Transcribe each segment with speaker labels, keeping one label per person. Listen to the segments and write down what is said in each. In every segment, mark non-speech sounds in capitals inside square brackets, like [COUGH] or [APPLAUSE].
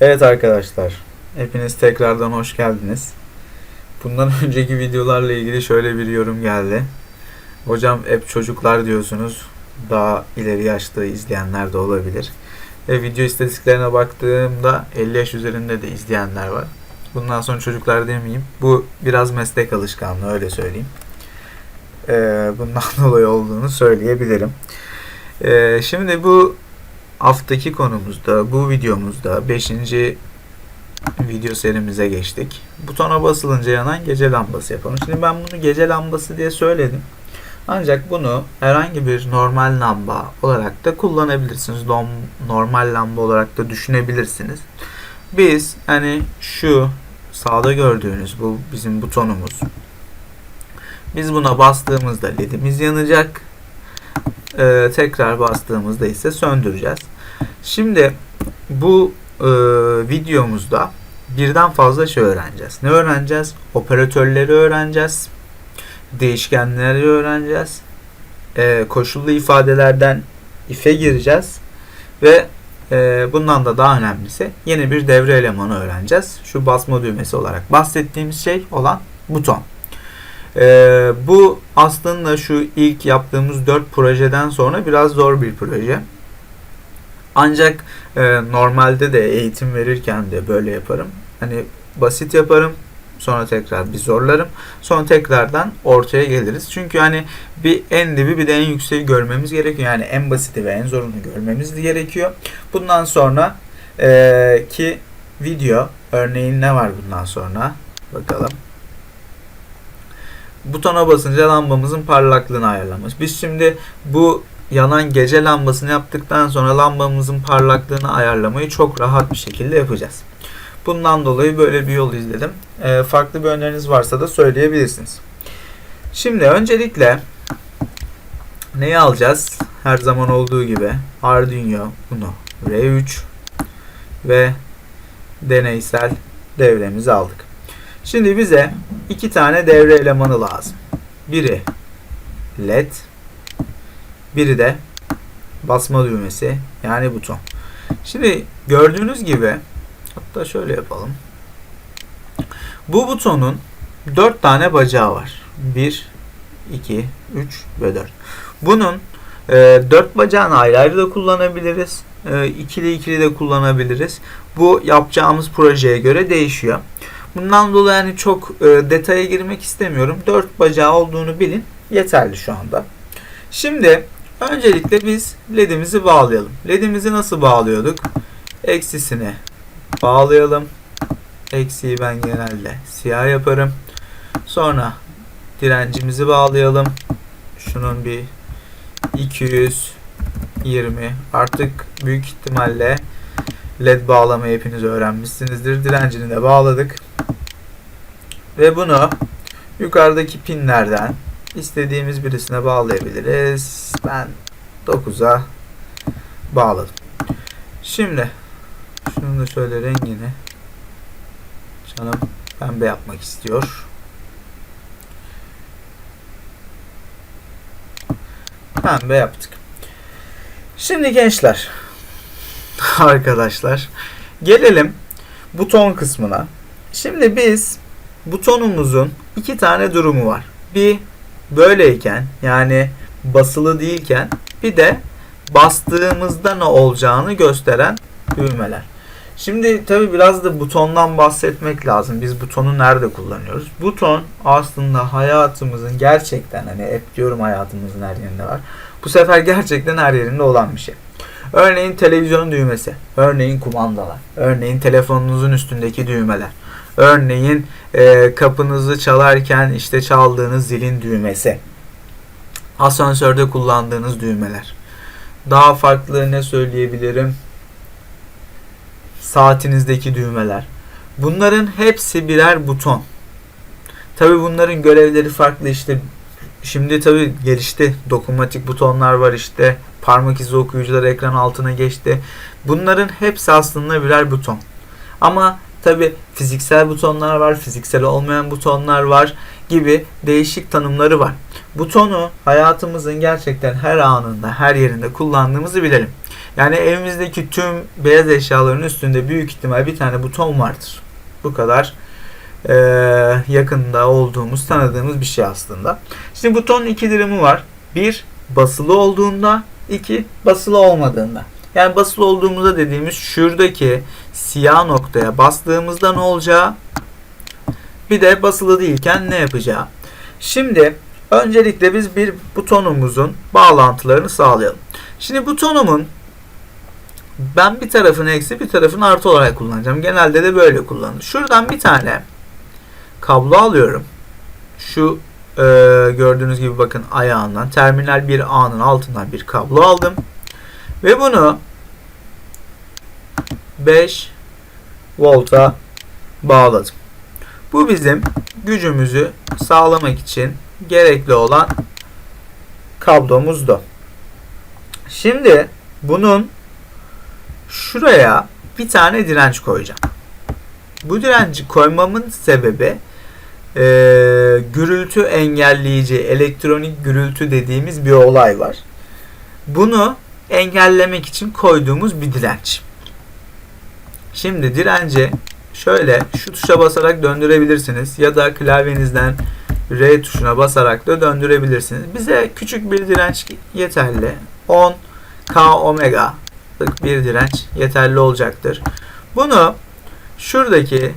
Speaker 1: Evet arkadaşlar, hepiniz tekrardan hoş geldiniz. Bundan [LAUGHS] önceki videolarla ilgili şöyle bir yorum geldi. Hocam hep çocuklar diyorsunuz, daha ileri yaşta izleyenler de olabilir. Ve video istatistiklerine baktığımda 50 yaş üzerinde de izleyenler var. Bundan sonra çocuklar demeyeyim. Bu biraz meslek alışkanlığı öyle söyleyeyim. Ee, bundan [LAUGHS] dolayı olduğunu söyleyebilirim. Ee, şimdi bu haftaki konumuzda, bu videomuzda 5. video serimize geçtik. Butona basılınca yanan gece lambası yapalım. Şimdi ben bunu gece lambası diye söyledim. Ancak bunu herhangi bir normal lamba olarak da kullanabilirsiniz. Normal lamba olarak da düşünebilirsiniz. Biz hani şu sağda gördüğünüz bu bizim butonumuz. Biz buna bastığımızda ledimiz yanacak. Ee, tekrar bastığımızda ise söndüreceğiz. Şimdi bu e, videomuzda birden fazla şey öğreneceğiz. Ne öğreneceğiz? Operatörleri öğreneceğiz. Değişkenleri öğreneceğiz. E, koşullu ifadelerden if'e gireceğiz. Ve e, bundan da daha önemlisi yeni bir devre elemanı öğreneceğiz. Şu basma düğmesi olarak bahsettiğimiz şey olan buton. Ee, bu aslında şu ilk yaptığımız 4 projeden sonra biraz zor bir proje. Ancak e, normalde de eğitim verirken de böyle yaparım. Hani basit yaparım. Sonra tekrar bir zorlarım. Sonra tekrardan ortaya geliriz. Çünkü hani bir en dibi bir de en yükseği görmemiz gerekiyor. Yani en basiti ve en zorunu görmemiz gerekiyor. Bundan sonra e, ki video örneğin ne var bundan sonra? Bakalım butona basınca lambamızın parlaklığını ayarlamış. Biz şimdi bu yanan gece lambasını yaptıktan sonra lambamızın parlaklığını ayarlamayı çok rahat bir şekilde yapacağız. Bundan dolayı böyle bir yol izledim. E, farklı bir öneriniz varsa da söyleyebilirsiniz. Şimdi öncelikle neyi alacağız? Her zaman olduğu gibi Arduino Uno R3 ve deneysel devremizi aldık. Şimdi bize iki tane devre elemanı lazım. Biri led, biri de basma düğmesi yani buton. Şimdi gördüğünüz gibi hatta şöyle yapalım. Bu butonun 4 tane bacağı var. 1, 2, 3 ve 4. Bunun e, 4 bacağını ayrı ayrı da kullanabiliriz. E, ikili ikili de kullanabiliriz. Bu yapacağımız projeye göre değişiyor. Bundan dolayı yani çok e, detaya girmek istemiyorum. Dört bacağı olduğunu bilin. Yeterli şu anda. Şimdi öncelikle biz ledimizi bağlayalım. Ledimizi nasıl bağlıyorduk? Eksisini bağlayalım. Eksiği ben genelde siyah yaparım. Sonra direncimizi bağlayalım. Şunun bir 220 artık büyük ihtimalle led bağlamayı hepiniz öğrenmişsinizdir. Direncini de bağladık. Ve bunu yukarıdaki pinlerden istediğimiz birisine bağlayabiliriz. Ben 9'a bağladım. Şimdi şunu da şöyle rengini canım pembe yapmak istiyor. Pembe yaptık. Şimdi gençler [LAUGHS] arkadaşlar gelelim buton kısmına. Şimdi biz butonumuzun iki tane durumu var. Bir böyleyken yani basılı değilken bir de bastığımızda ne olacağını gösteren düğmeler. Şimdi tabi biraz da butondan bahsetmek lazım. Biz butonu nerede kullanıyoruz? Buton aslında hayatımızın gerçekten hani hep diyorum hayatımızın her yerinde var. Bu sefer gerçekten her yerinde olan bir şey. Örneğin televizyon düğmesi, örneğin kumandalar, örneğin telefonunuzun üstündeki düğmeler. Örneğin e, kapınızı çalarken işte çaldığınız zilin düğmesi. Asansörde kullandığınız düğmeler. Daha farklı ne söyleyebilirim? Saatinizdeki düğmeler. Bunların hepsi birer buton. Tabi bunların görevleri farklı işte şimdi tabi gelişti. Dokunmatik butonlar var işte. Parmak izi okuyucular ekran altına geçti. Bunların hepsi aslında birer buton. Ama Tabi fiziksel butonlar var, fiziksel olmayan butonlar var gibi değişik tanımları var. Butonu hayatımızın gerçekten her anında, her yerinde kullandığımızı bilelim. Yani evimizdeki tüm beyaz eşyaların üstünde büyük ihtimal bir tane buton vardır. Bu kadar e, yakında olduğumuz, tanıdığımız bir şey aslında. Şimdi butonun iki dirimi var. Bir, basılı olduğunda, iki, basılı olmadığında. Yani basılı olduğumuzda dediğimiz şuradaki siyah noktaya bastığımızda ne olacağı, bir de basılı değilken ne yapacağı. Şimdi öncelikle biz bir butonumuzun bağlantılarını sağlayalım. Şimdi butonumun ben bir tarafını eksi bir tarafını artı olarak kullanacağım. Genelde de böyle kullanılır. Şuradan bir tane kablo alıyorum. Şu e, gördüğünüz gibi bakın ayağından terminal 1A'nın altından bir kablo aldım. Ve bunu 5 volta bağladım. Bu bizim gücümüzü sağlamak için gerekli olan kablomuzdu. Şimdi bunun şuraya bir tane direnç koyacağım. Bu direnci koymamın sebebi e, gürültü engelleyici, elektronik gürültü dediğimiz bir olay var. Bunu engellemek için koyduğumuz bir direnç. Şimdi direnci şöyle şu tuşa basarak döndürebilirsiniz ya da klavyenizden R tuşuna basarak da döndürebilirsiniz. Bize küçük bir direnç yeterli. 10 K omega bir direnç yeterli olacaktır. Bunu şuradaki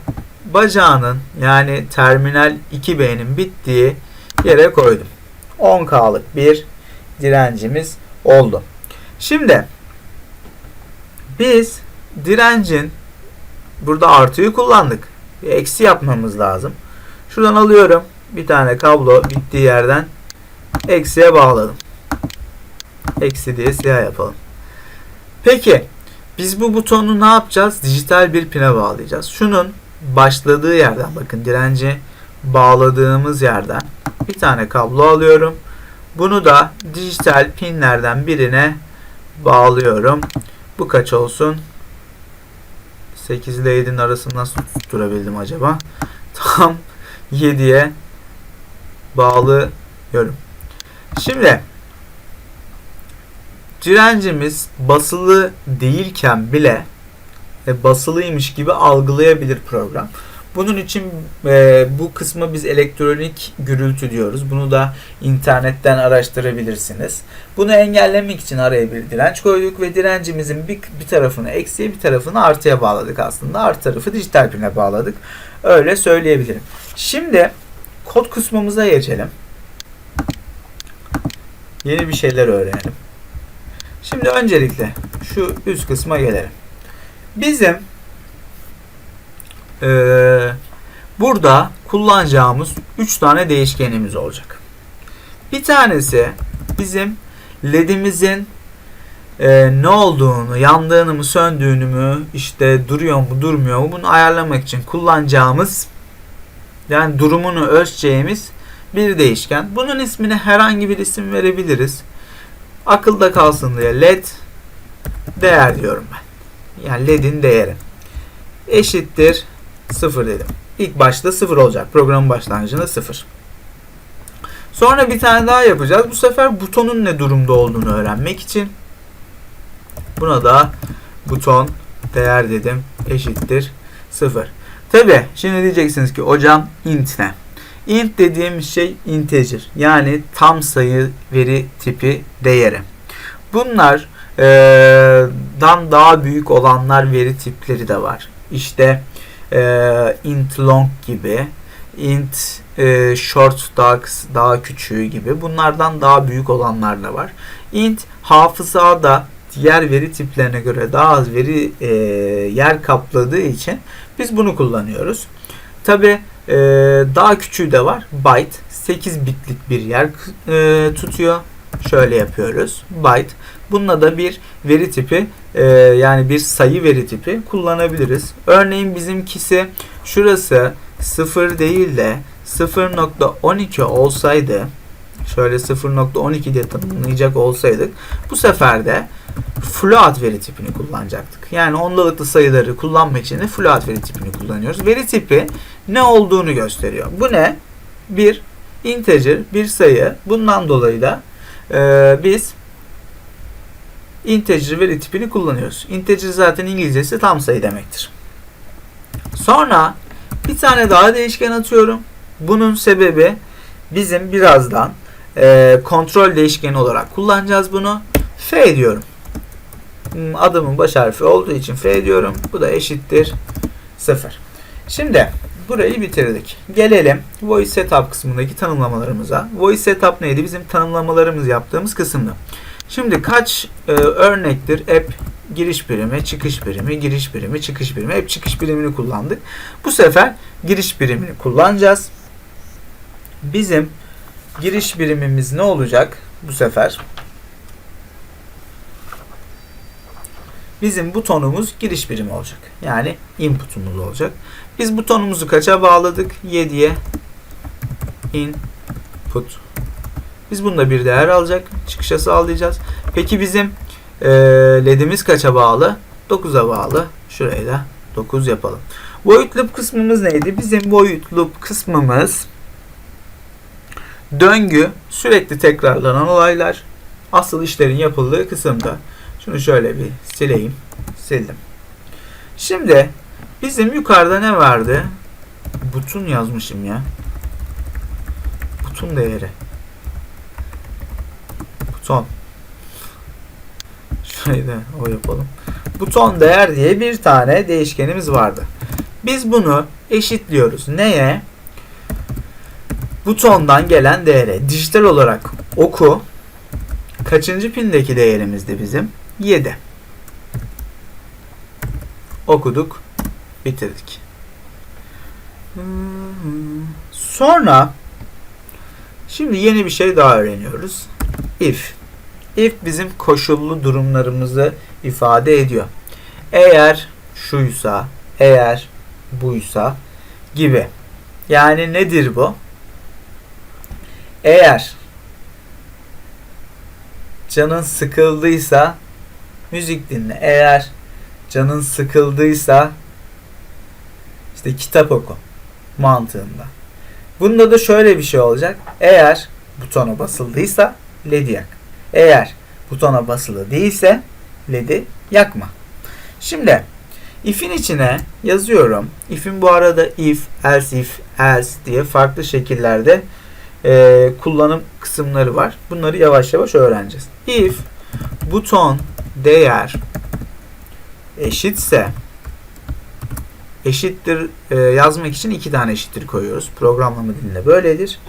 Speaker 1: bacağının yani terminal 2B'nin bittiği yere koydum. 10K'lık bir direncimiz oldu. Şimdi biz direncin burada artıyı kullandık. Bir eksi yapmamız lazım. Şuradan alıyorum. Bir tane kablo bittiği yerden eksiye bağladım. Eksi diye siyah yapalım. Peki biz bu butonu ne yapacağız? Dijital bir pine bağlayacağız. Şunun başladığı yerden bakın direnci bağladığımız yerden bir tane kablo alıyorum. Bunu da dijital pinlerden birine bağlıyorum. Bu kaç olsun? 8 ile 7'nin arasını nasıl tutturabildim acaba? [LAUGHS] Tam 7'ye bağlıyorum. Şimdi direncimiz basılı değilken bile e, basılıymış gibi algılayabilir program. Bunun için e, bu kısmı biz elektronik gürültü diyoruz. Bunu da internetten araştırabilirsiniz. Bunu engellemek için araya bir direnç koyduk ve direncimizin bir, bir tarafını eksiye bir tarafını artıya bağladık aslında. Artı tarafı dijital pine bağladık. Öyle söyleyebilirim. Şimdi kod kısmımıza geçelim. Yeni bir şeyler öğrenelim. Şimdi öncelikle şu üst kısma gelelim. Bizim ee, burada kullanacağımız 3 tane değişkenimiz olacak. Bir tanesi bizim ledimizin e, ne olduğunu, yandığını mı, söndüğünü mü, işte duruyor mu, durmuyor mu bunu ayarlamak için kullanacağımız yani durumunu ölçeceğimiz bir değişken. Bunun ismini herhangi bir isim verebiliriz. Akılda kalsın diye led değer diyorum ben. Yani led'in değeri eşittir 0 dedim. İlk başta 0 olacak. Programın başlangıcında 0. Sonra bir tane daha yapacağız. Bu sefer butonun ne durumda olduğunu öğrenmek için buna da buton değer dedim eşittir 0. Tabi şimdi diyeceksiniz ki hocam int ne? Int dediğim şey integer yani tam sayı veri tipi değeri. Bunlar e, dan daha büyük olanlar veri tipleri de var. İşte e, int long gibi, int e, short daha, daha küçüğü gibi bunlardan daha büyük olanlar da var. Int hafızada diğer veri tiplerine göre daha az veri e, yer kapladığı için biz bunu kullanıyoruz. Tabi e, daha küçüğü de var. Byte 8 bitlik bir yer e, tutuyor. Şöyle yapıyoruz. Byte. Bununla da bir veri tipi e, yani bir sayı veri tipi kullanabiliriz. Örneğin bizimkisi şurası 0 değil de 0.12 olsaydı şöyle 0.12 diye tanımlayacak olsaydık bu sefer de float veri tipini kullanacaktık. Yani ondalıklı sayıları kullanmak için de float veri tipini kullanıyoruz. Veri tipi ne olduğunu gösteriyor. Bu ne? Bir integer, bir sayı. Bundan dolayı da e, biz integer veri tipini kullanıyoruz. Integer zaten İngilizcesi tam sayı demektir. Sonra bir tane daha değişken atıyorum. Bunun sebebi bizim birazdan e, kontrol değişkeni olarak kullanacağız bunu. F diyorum. Hmm, Adımın baş harfi olduğu için F diyorum. Bu da eşittir 0. Şimdi burayı bitirdik. Gelelim voice setup kısmındaki tanımlamalarımıza. Voice setup neydi? Bizim tanımlamalarımız yaptığımız kısımda. Şimdi kaç e, örnektir app giriş birimi, çıkış birimi, giriş birimi, çıkış birimi. Hep çıkış birimini kullandık. Bu sefer giriş birimini kullanacağız. Bizim giriş birimimiz ne olacak bu sefer? Bizim butonumuz giriş birimi olacak. Yani input'umuz olacak. Biz butonumuzu kaça bağladık? 7'ye input. Biz bunda bir değer alacak. Çıkışa sağlayacağız. Peki bizim e, ledimiz kaça bağlı? 9'a bağlı. Şurayı da 9 yapalım. Void loop kısmımız neydi? Bizim void loop kısmımız döngü, sürekli tekrarlanan olaylar, asıl işlerin yapıldığı kısımda. Şunu şöyle bir sileyim. Sildim. Şimdi bizim yukarıda ne vardı? Butun yazmışım ya. Butun değeri. Buton. Şurayı da o yapalım. Buton değer diye bir tane değişkenimiz vardı. Biz bunu eşitliyoruz. Neye? Butondan gelen değere. Dijital olarak oku. Kaçıncı pindeki değerimizdi bizim? 7. Okuduk. Bitirdik. Sonra şimdi yeni bir şey daha öğreniyoruz. If. If bizim koşullu durumlarımızı ifade ediyor. Eğer şuysa, eğer buysa gibi. Yani nedir bu? Eğer canın sıkıldıysa müzik dinle. Eğer canın sıkıldıysa işte kitap oku mantığında. Bunda da şöyle bir şey olacak. Eğer butona basıldıysa ledi yak. Eğer butona basılı değilse ledi yakma. Şimdi if'in içine yazıyorum. If'in bu arada if, else if, else diye farklı şekillerde e, kullanım kısımları var. Bunları yavaş yavaş öğreneceğiz. If buton değer eşitse eşittir e, yazmak için iki tane eşittir koyuyoruz. Programlama dilinde böyledir.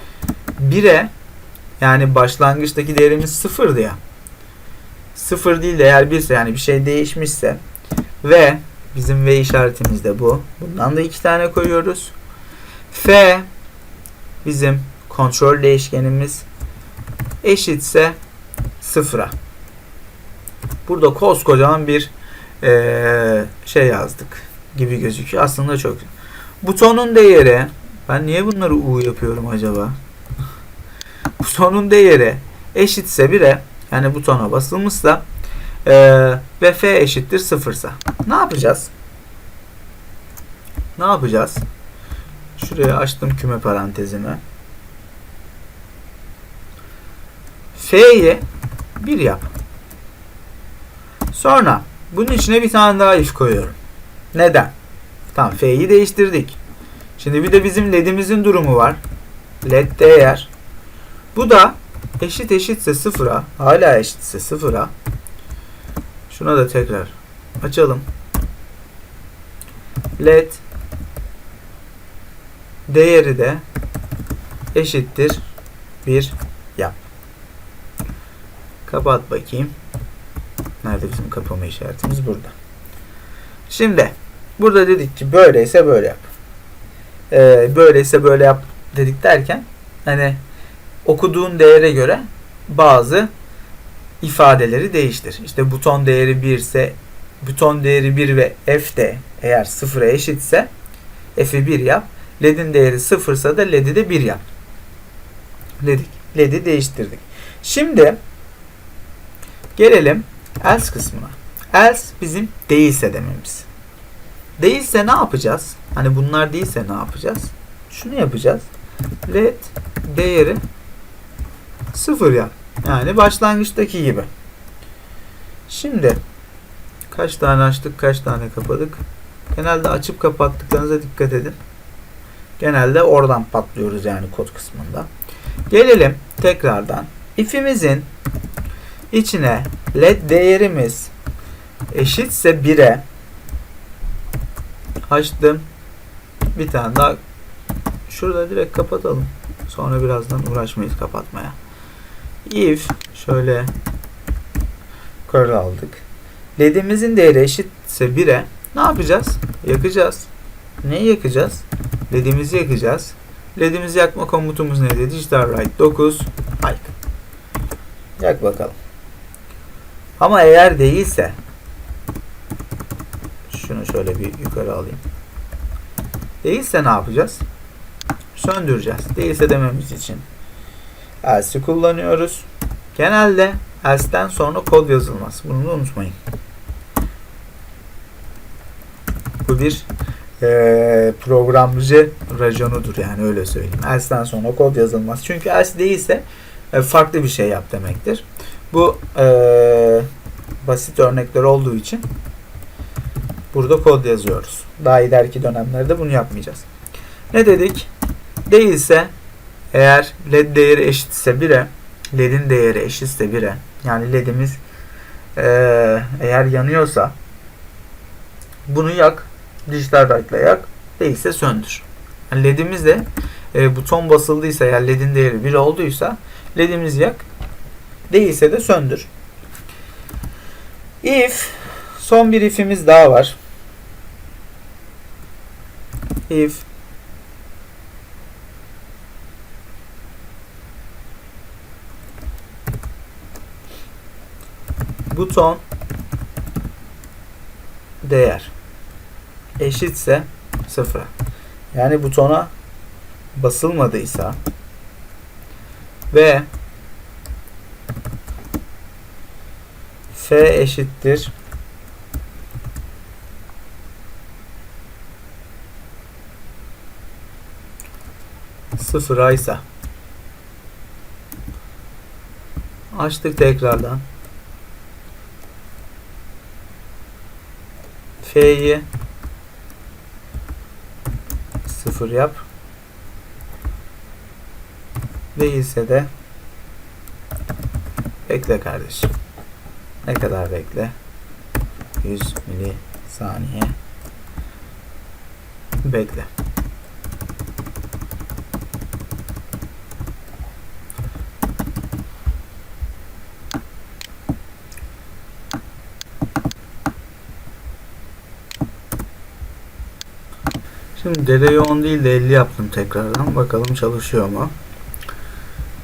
Speaker 1: 1'e yani başlangıçtaki değerimiz sıfırdı ya. Sıfır değil de eğer birse yani bir şey değişmişse ve bizim V işaretimiz de bu. Bundan da iki tane koyuyoruz. F bizim kontrol değişkenimiz eşitse sıfıra. Burada koskocaman bir ee, şey yazdık gibi gözüküyor. Aslında çok. Butonun değeri ben niye bunları U yapıyorum acaba? Butonun değeri eşitse 1'e yani butona basılmışsa e, ve F eşittir sıfırsa ne yapacağız? Ne yapacağız? Şuraya açtım küme parantezimi. F'yi 1 yap. Sonra bunun içine bir tane daha if koyuyorum. Neden? Tamam F'yi değiştirdik. Şimdi bir de bizim ledimizin durumu var. Led değer. Bu da eşit eşitse sıfıra. Hala eşitse sıfıra. Şuna da tekrar açalım. Led değeri de eşittir 1 yap. Kapat bakayım. Nerede bizim kapama işaretimiz? Burada. Şimdi burada dedik ki böyleyse böyle yap. Ee, böyleyse böyle yap dedik derken hani okuduğun değere göre bazı ifadeleri değiştir. İşte buton değeri 1 ise buton değeri 1 ve f de eğer 0'a eşitse f'i 1 yap. Led'in değeri 0 ise de led'i de 1 yap. Dedik. Led'i değiştirdik. Şimdi gelelim else kısmına. Else bizim değilse dememiz. Değilse ne yapacağız? Hani bunlar değilse ne yapacağız? Şunu yapacağız. Let değeri sıfır yap. Yani başlangıçtaki gibi. Şimdi kaç tane açtık, kaç tane kapadık? Genelde açıp kapattıklarınıza dikkat edin. Genelde oradan patlıyoruz yani kod kısmında. Gelelim tekrardan. If'imizin içine led değerimiz eşitse 1'e açtım. Bir tane daha şurada direkt kapatalım. Sonra birazdan uğraşmayız kapatmaya. If şöyle yukarı aldık. LED'imizin değeri eşitse 1'e ne yapacağız? Yakacağız. Neyi yakacağız? LED'imizi yakacağız. LED'imizi yakma komutumuz neydi? Digital Write 9 Yak. Yak bakalım. Ama eğer değilse şunu şöyle bir yukarı alayım. Değilse ne yapacağız? Söndüreceğiz. Değilse dememiz için else'i kullanıyoruz. Genelde else'den sonra kod yazılmaz. Bunu da unutmayın. Bu bir e, programcı rajonudur yani öyle söyleyeyim. Else'den sonra kod yazılmaz. Çünkü else değilse e, farklı bir şey yap demektir. Bu e, basit örnekler olduğu için burada kod yazıyoruz. Daha ileriki dönemlerde bunu yapmayacağız. Ne dedik? Değilse eğer led değeri eşitse 1'e ledin değeri eşitse 1'e yani ledimiz e, eğer yanıyorsa bunu yak dijital write'la yak değilse söndür. Yani ledimiz de e, buton basıldıysa eğer ledin değeri 1 olduysa ledimizi yak değilse de söndür. If son bir if'imiz daha var. If buton değer eşitse sıfıra. Yani butona basılmadıysa ve f eşittir sıfıra ise açtık tekrardan F'yi sıfır yap. Değilse de bekle kardeşim. Ne kadar bekle? 100 milisaniye bekle. Şimdi dedeyi 10 değil de 50 yaptım tekrardan. Bakalım çalışıyor mu?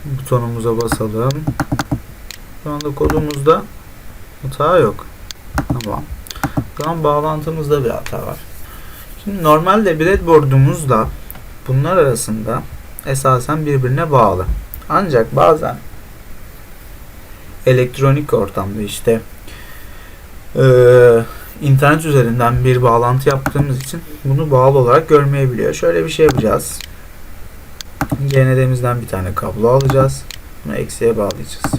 Speaker 1: Butonumuza basalım. Şu anda kodumuzda hata yok. Tamam. An bağlantımızda bir hata var. Şimdi normalde breadboard'umuzla bunlar arasında esasen birbirine bağlı. Ancak bazen elektronik ortamda işte eee internet üzerinden bir bağlantı yaptığımız için bunu bağlı olarak görmeyebiliyor. Şöyle bir şey yapacağız. GND'mizden bir tane kablo alacağız. Bunu eksiye bağlayacağız.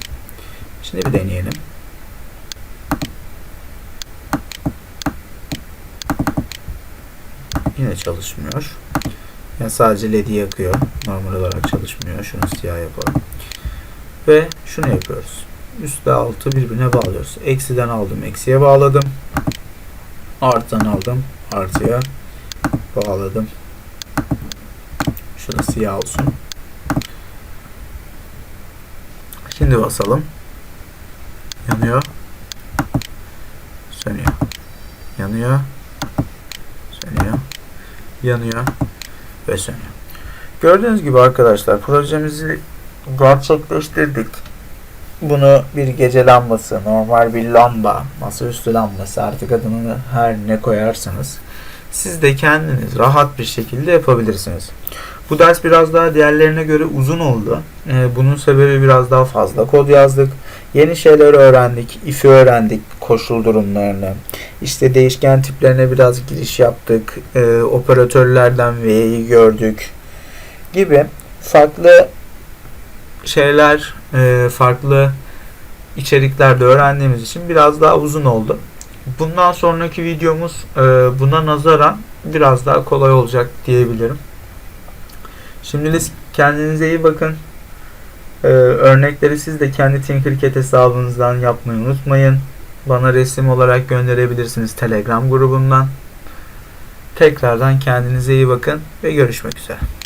Speaker 1: Şimdi bir deneyelim. Yine çalışmıyor. Yani sadece LED'i yakıyor. Normal olarak çalışmıyor. Şunu siyah yapalım. Ve şunu yapıyoruz. Üstle altı birbirine bağlıyoruz. Eksiden aldım. Eksiye bağladım. Arttan aldım. Artıya bağladım. Şurası siyah olsun. Şimdi basalım. Yanıyor. Sönüyor. Yanıyor. Sönüyor. Yanıyor. Ve sönüyor. Gördüğünüz gibi arkadaşlar projemizi gerçekleştirdik. Bunu bir gece lambası, normal bir lamba, masaüstü lambası artık adını her ne koyarsanız siz de kendiniz rahat bir şekilde yapabilirsiniz. Bu ders biraz daha diğerlerine göre uzun oldu. Ee, bunun sebebi biraz daha fazla kod yazdık. Yeni şeyler öğrendik. If'i öğrendik. Koşul durumlarını. İşte değişken tiplerine biraz giriş yaptık. Ee, operatörlerden V'yi gördük. Gibi farklı şeyler, e, farklı içeriklerde öğrendiğimiz için biraz daha uzun oldu. Bundan sonraki videomuz e, buna nazaran biraz daha kolay olacak diyebilirim. Şimdilik kendinize iyi bakın. E, örnekleri siz de kendi Tinkercad hesabınızdan yapmayı unutmayın. Bana resim olarak gönderebilirsiniz Telegram grubundan. Tekrardan kendinize iyi bakın ve görüşmek üzere.